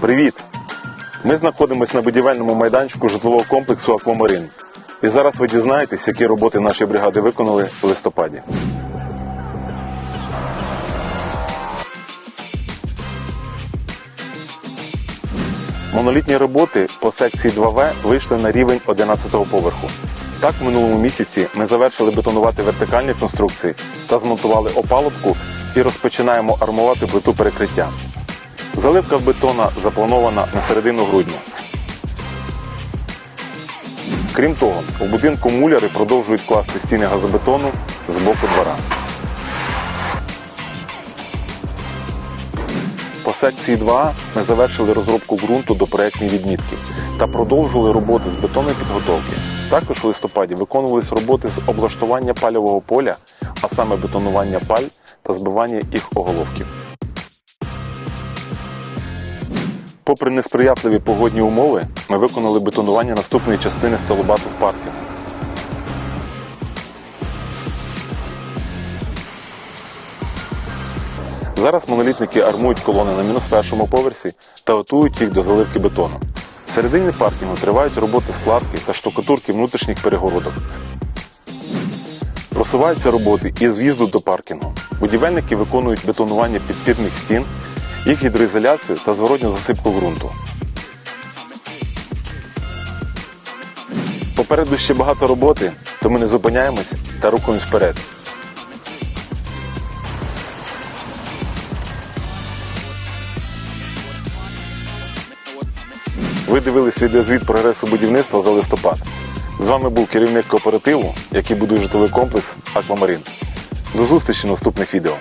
Привіт! Ми знаходимося на будівельному майданчику житлового комплексу Аквамарин. І зараз ви дізнаєтесь, які роботи наші бригади виконали в листопаді. Монолітні роботи по секції 2В вийшли на рівень 11-го поверху. Так, в минулому місяці ми завершили бетонувати вертикальні конструкції та змонтували опалубку і розпочинаємо армувати плиту перекриття. Заливка бетона запланована на середину грудня. Крім того, у будинку муляри продовжують класти стіни газобетону з боку двора. По секції 2 ми завершили розробку ґрунту до проєктної відмітки та продовжували роботи з бетонної підготовки. Також в листопаді виконувалися роботи з облаштування пальового поля, а саме бетонування паль та збивання їх оголовків. Попри несприятливі погодні умови, ми виконали бетонування наступної частини столобату в паркінгу. Зараз монолітники армують колони на мінус першому поверсі та готують їх до заливки бетону. Середині паркінгу тривають роботи складки та штукатурки внутрішніх перегородок. Просуваються роботи із в'їзду до паркінгу. Будівельники виконують бетонування підпірних стін, їх гідроізоляцію та зворотню засипку ґрунту. Попереду ще багато роботи, то ми не зупиняємось та рухаємось вперед. Ви дивились відеозвіт прогресу будівництва за листопад. З вами був керівник кооперативу, який будує житловий комплекс Аквамарин. До зустрічі в наступних відео.